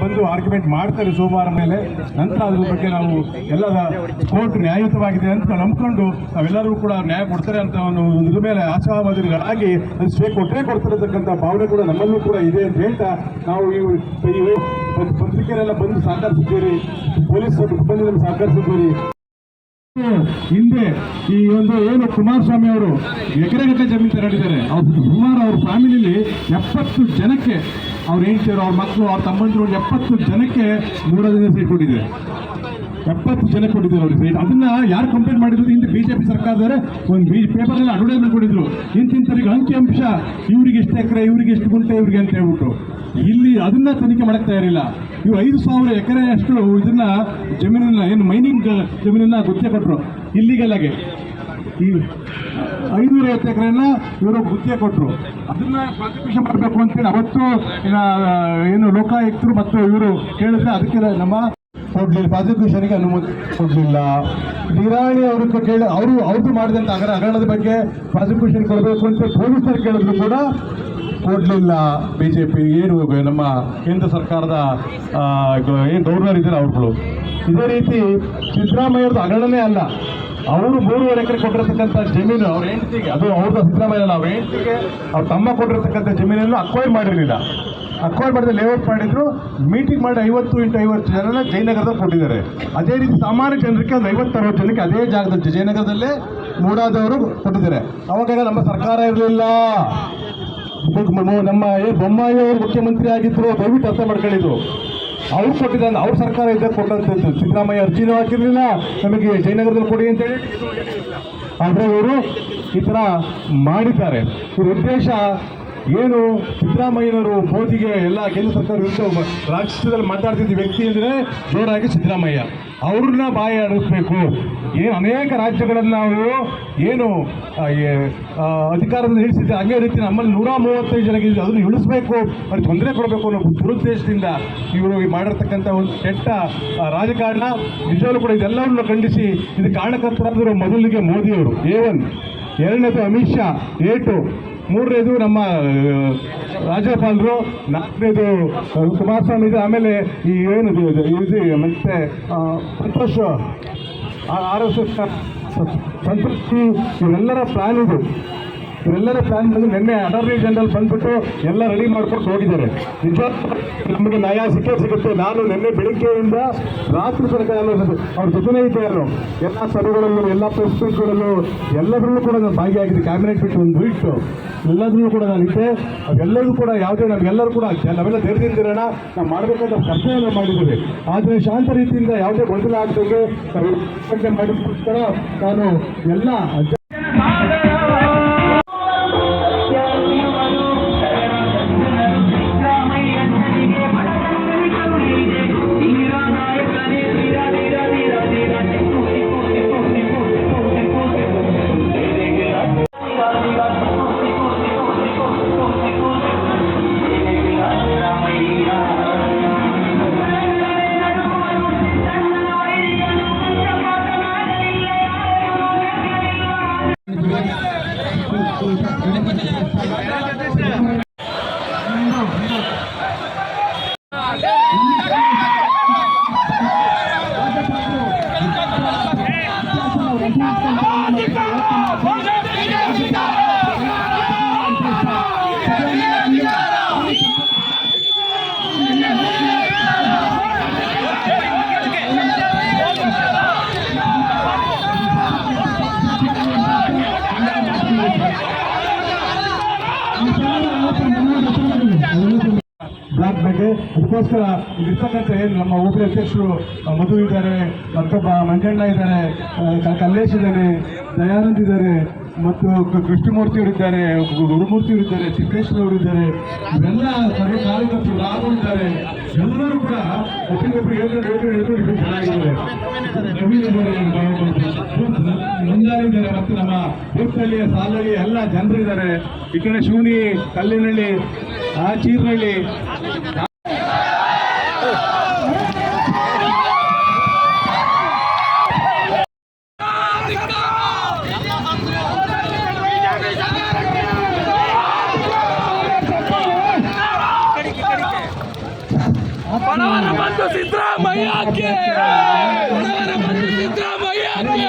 ಬಂದು ಆರ್ಗ್ಯುಮೆಂಟ್ ಮಾಡ್ತಾರೆ ಸೋಮವಾರ ಮೇಲೆ, ನಂತರ ಅದ್ರ ಬಗ್ಗೆ ನಾವು ಎಲ್ಲ ಕೋರ್ಟ್ ನ್ಯಾಯಯುತವಾಗಿದೆ ಅಂತ ನಂಬ್ಕೊಂಡು ನಾವೆಲ್ಲರೂ ಕೂಡ ನ್ಯಾಯ ಕೊಡ್ತಾರೆ ಅಂತ ಒಂದು ಇದ್ರ ಮೇಲೆ ಆಶಾವಾದಿಗಳಾಗಿ ಅದು ಸ್ಟೇ ಕೊಟ್ಟರೆ ಕೊಡ್ತಿರತಕ್ಕಂಥ ಭಾವನೆ ಕೂಡ ನಮ್ಮಲ್ಲೂ ಕೂಡ ಇದೆ ಅಂತ ಹೇಳ್ತಾ ನಾವು ಇವು ಪತ್ರಿಕೆಯಲ್ಲೆಲ್ಲ ಬಂದು ಸಹಕರಿಸಿದ್ದೀರಿ ಪೊಲೀಸ್ ಸಿಬ್ಬಂದಿ ಸಹಕರಿಸಿದ್ದೀರಿ ಹಿಂದೆ ಈ ಒಂದು ಏನು ಕುಮಾರಸ್ವಾಮಿ ಅವರು ಎಕರೆಗಟ್ಟಲೆ ಜಮೀನು ತೆರಳಿದ್ದಾರೆ ಅವ್ರ ಕುಮಾರ್ ಅವ್ರ ಫ್ಯಾಮಿಲಿಲಿ ಎಪ್ಪತ್ತು ಜನಕ್ಕೆ ಅವ್ರ ಹೆಂಡತಿಯರು, ಅವ್ರ ಮಕ್ಕಳು ಅವ್ರ ತಮ್ಮಂದಿರು ಎಪ್ಪತ್ತು ಜನಕ್ಕೆ ಮೂರನೇ ಸೀಟ್ ಕೊಟ್ಟಿದ್ದಾರೆ. ಎಪ್ಪತ್ತು ಜನ ಕೊಟ್ಟಿದ್ದಾರೆ ಅವ್ರಿಗೆ ಸೀಟ್ ಅದನ್ನ ಯಾರು ಕಂಪ್ಲೇಂಟ್ ಮಾಡಿದ್ರು? ಹಿಂದೆ ಬಿಜೆಪಿ ಸರ್ಕಾರದವರೇ ಒಂದು ಬಿ ಪೇಪರ್ನಲ್ಲಿ ಅಡ್ವರ್ಟೈಸ್ಮೆಂಟ್ ಕೊಟ್ಟಿದ್ರು. ಇಂತಿಂಥವ್ರಿಗೆ ಅಂಕಿ ಅಂಶ, ಇವ್ರಿಗೆ ಎಷ್ಟು ಎಕರೆ, ಇವ್ರಿಗೆ ಎಷ್ಟು ಗುಂಟೆ, ಇವ್ರಿಗೆ ಅಂತ ಹೇಳ್ಬಿಟ್ಟು. ಇಲ್ಲಿ ಅದನ್ನ ತನಿಖೆ ಮಾಡಕ್ ತಯಾರಿಲ್ಲ. ಇವ್ರು ಐದು ಸಾವಿರ ಎಕರೆ ಅಷ್ಟು ಇದನ್ನ ಜಮೀನನ್ನ, ಏನು ಮೈನಿಂಗ್ ಜಮೀನನ್ನ ಗೊತ್ತೇ ಕೊಟ್ಟರು ಇಲ್ಲಿಗೆಲ್ಲಾಗೆ ಈ ಐನೂರ ಐವತ್ತು ಇವರು ಗುತ್ತಿಗೆ ಕೊಟ್ಟರು ಅದನ್ನ ಪ್ರಾಸಿಕ್ಯೂಷನ್ ಮಾಡಬೇಕು ಅಂತೇಳಿ ಅವತ್ತು ಏನು ಲೋಕಾಯುಕ್ತರು ಮತ್ತು ಇವರು ಕೇಳಿದ್ರೆ ಅದಕ್ಕೆ ನಮ್ಮ ಕೊಡ್ಲಿಲ್ಲ ಪ್ರಾಸಿಕ್ಯೂಷನ್ಗೆ ಅನುಮತಿ ಕೊಡಲಿಲ್ಲ. ನಿರಾಣಿ ಅವ್ರ ಕೇಳಿ, ಅವರು ಅವ್ರದ್ದು ಮಾಡಿದಂಥ ಅಗರ, ಹಗರಣದ ಬಗ್ಗೆ ಪ್ರಾಸಿಕ್ಯೂಷನ್ ಕೊಡಬೇಕು ಅಂತ ಪೊಲೀಸರು ಕೇಳಿದ್ರು ಕೂಡ ಕೊಡಲಿಲ್ಲ. ಬಿ ಜೆ ಪಿ ಏನು ನಮ್ಮ ಕೇಂದ್ರ ಸರ್ಕಾರದ ಏನು ಗೌರ್ನರ್ ಇದ್ದಾರೆ ಅವ್ರುಗಳು. ಇದೇ ರೀತಿ ಸಿದ್ದರಾಮಯ್ಯವ್ರದ್ದು ಹಗರಣನೇ ಅಲ್ಲ. ಅವರು ಮೂರುವರೆ ಎಕರೆ ಕೊಟ್ಟಿರತಕ್ಕಂಥ ಜಮೀನು ಅವ್ರ ಹೆಂಡತಿಗೆ, ಅದು ಅವ್ರದ್ದು ಇಲ್ಲ ಅವ್ರ ಹೆಂಡತಿಗೆ ಅವ್ರ ತಮ್ಮ ಕೊಟ್ಟಿರತಕ್ಕಂಥ ಜಮೀನನ್ನು ಅಕ್ವೈರ್ ಮಾಡಿರಲಿಲ್ಲ. ಅಕ್ವೈರ್ ಮಾಡಿದ್ರೆ ಲೇಔಟ್ ಮಾಡಿದ್ರು ಮೀಟಿಂಗ್ ಮಾಡಿ ಐವತ್ತು ಇಂಟು ಐವತ್ತು ಜನನ ಜಯನಗರದಲ್ಲಿ ಕೊಟ್ಟಿದ್ದಾರೆ. ಅದೇ ರೀತಿ ಸಾಮಾನ್ಯ ಜನರಿಗೆ ಒಂದು ಐವತ್ತರವತ್ತು ಜನಕ್ಕೆ ಅದೇ ಜಾಗದಲ್ಲಿ ಜಯನಗರದಲ್ಲೇ ಮೂಡಾದವರು ಕೊಟ್ಟಿದ್ದಾರೆ. ಅವಾಗ ನಮ್ಮ ಸರ್ಕಾರ ಇರಲಿಲ್ಲ. ನಮ್ಮ ಬೊಮ್ಮಾಯಿ ಅವರು ಮುಖ್ಯಮಂತ್ರಿ ಆಗಿದ್ರು, ದಯವಿಟ್ಟು ಅರ್ಥ ಮಾಡ್ಕೊಂಡಿದ್ರು ಅವ್ರು ಕೊಟ್ಟಿದ್ದಾರೆ ಅವ್ರ ಸರ್ಕಾರ ಇದ್ದ ಕೊಟ್ಟಂತದ್ದು. ಸಿದ್ದರಾಮಯ್ಯ ಅರ್ಜಿನೂ ಹಾಕಿರ್ಲಿಲ್ಲ. ನಮಗೆ ಜಯನಗರದಲ್ಲಿ ಕೊಡಿ ಅಂತೇಳಿ ಆದರೆ ಇವರು ಈ ಥರ ಮಾಡಿದ್ದಾರೆ. ಇವ್ರ ಉದ್ದೇಶ ಏನು? ಸಿದ್ದರಾಮಯ್ಯನವರು ಮೋದಿಗೆ ಎಲ್ಲ ಕೇಂದ್ರ ಸರ್ಕಾರ ವಿರುದ್ಧ ರಾಜ್ಯದಲ್ಲಿ ಮಾತಾಡ್ತಿದ್ದ ವ್ಯಕ್ತಿ ಅಂದರೆ ಜೋರಾಗಿ ಸಿದ್ದರಾಮಯ್ಯ. ಅವ್ರನ್ನ ಬಾಯಿ ಆಡಿಸ್ಬೇಕು. ಏನು ಅನೇಕ ರಾಜ್ಯಗಳನ್ನು ನಾವು ಏನು ಏ- ಅಧಿಕಾರದಲ್ಲಿ ಇಳಿಸಿದ್ದೆ ಹಂಗೆ ರೀತಿ ನಮ್ಮಲ್ಲಿ ನೂರ ಮೂವತ್ತೈದು ಜನಕ್ಕೆ ಅದನ್ನು ಇಳಿಸ್ಬೇಕು. ಅವ್ರಿಗೆ ತೊಂದರೆ ಕೊಡಬೇಕು ಅನ್ನೋ ದುರುದ್ದೇಶದಿಂದ ಇವರು ಮಾಡಿರ್ತಕ್ಕಂಥ ಒಂದು ಕೆಟ್ಟ ರಾಜಕಾರಣ, ನಿಜವಾಗ್ಲೂ ಕೂಡ ಇದೆಲ್ಲವನ್ನು ಖಂಡಿಸಿ ಇದು ಕಾರಣಕರ್ತರಾದರು ಮೊದಲಿಗೆ ಮೋದಿಯವರು ಏವನ್ ಒನ್ ಎರಡನೇದು ಅಮಿತ್ ಶಾ, ಏಟು. ಮೂರನೇದು ನಮ್ಮ ರಾಜ್ಯಪಾಲರು. ನಾಲ್ಕನೇದು ಕುಮಾರಸ್ವಾಮಿ ಇದೆ. ಆಮೇಲೆ ಈ ಏನು ಇದು ಮತ್ತೆ Santosh R S S Santosh, ಇವರೆಲ್ಲರ ಪ್ಲಾನ್ ಇದು. ಇವರೆಲ್ಲರ ಪ್ಲಾನ್ ಬಂದು ನಿನ್ನೆ ಅಟಾರ್ನಿ ಜನರಲ್ ಬಂದ್ಬಿಟ್ಟು ಎಲ್ಲ ರೆಡಿ ಮಾಡ್ಕೊಂಡು ಹೋಗಿದ್ದಾರೆ. ನಿಜ? ನಮಗೆ ನಯ ಸಿಕ್ಕೇ ಸಿಗುತ್ತೆ. ನಾನು ನಿನ್ನೆ ಬೆಳಿಗ್ಗೆಯಿಂದ ರಾತ್ರಿ ತನಕ ಅವ್ರ ಜೊತೆನೇ ಇದ್ದೆ ಎಲ್ಲ ಸಭೆಗಳಲ್ಲೂ, ಎಲ್ಲ ಪ್ರೆಸ್ ಎಲ್ಲದರಲ್ಲೂ ಕೂಡ ನಾನು ಭಾಗಿಯಾಗಿದ್ದೆ. ಕ್ಯಾಬಿನೆಟ್ ಬಿಟ್ಟು ಒಂದು ಬಿಟ್ಟು ಎಲ್ಲದರಲ್ಲೂ ಕೂಡ ನಾನು ಇದ್ದೆ. ಅವೆಲ್ಲರೂ ಕೂಡ ಯಾವುದೇ ನಮಗೆಲ್ಲರೂ ಕೂಡ ನಾವೆಲ್ಲ ಧೈರ್ಯದಿಂದಿರೋಣ ನಾವು ಮಾಡಬೇಕಾದ ಕರ್ತವ್ಯ ಮಾಡಿದ್ದೀವಿ. ಆದರೆ ಶಾಂತ ರೀತಿಯಿಂದ ಯಾವುದೇ ಗೊಂದಲ ಆಗ್ದಂಗೆ ಮಾಡಿದ ನಾನು ಎಲ್ಲ ಬಗ್ಗೆ ಅದಕ್ಕೋಸ್ಕರ ಇರ್ತಕ್ಕಂಥ ಏನು ನಮ್ಮ ಹೋಬಳಿ ಅಧ್ಯಕ್ಷರು ಮಧು ಇದ್ದಾರೆ ಮತ್ತೊಬ್ಬ ಮಂಜಣ್ಣ ಇದ್ದಾರೆ ಕಲ್ಲೇಶ್ ಇದ್ದಾನೆ, ದಯಾನಂದ್ ಇದ್ದಾರೆ, ಮತ್ತು ಕ- ಕೃಷ್ಣಮೂರ್ತಿ ಇದ್ದಾರೆ ಗುರುಮೂರ್ತಿ ಇದ್ದಾರೆ, ಸಿದ್ದೇಶ್ವರ ಇದ್ದಾರೆ, ಇವೆಲ್ಲ ಸರ್ವ ಕಾರ್ಯಕರ್ತರು ರಾಘವ್ ಇದ್ದಾರೆ. ಎಲ್ಲರೂ ಕೂಡ ಒಬ್ಬರಿಗೊಬ್ಬರು ಹೇಳ್ಕೊಂಡು ಚೆನ್ನಾಗಿದ್ದಾರೆ ರವಿ ಇದ್ದಾರೆ. ಇದ್ದಾರೆ ಮತ್ತು ನಮ್ಮ ಬೂತ್ನಳ್ಳಿ ಸಾಲಲ್ಲಿ ಎಲ್ಲ ಜನರಿದ್ದಾರೆ ಈ ಕಡೆ ಶಿವನಿ ಆ ಬಡವರ ಬಂಧು ಸಿದ್ದರಾಮಯ್ಯಕ್ಕೆ ಬಡವರ ಬಂಧು ಸಿದ್ದರಾಮಯ್ಯಕ್ಕೆ ಎಲ್ಲ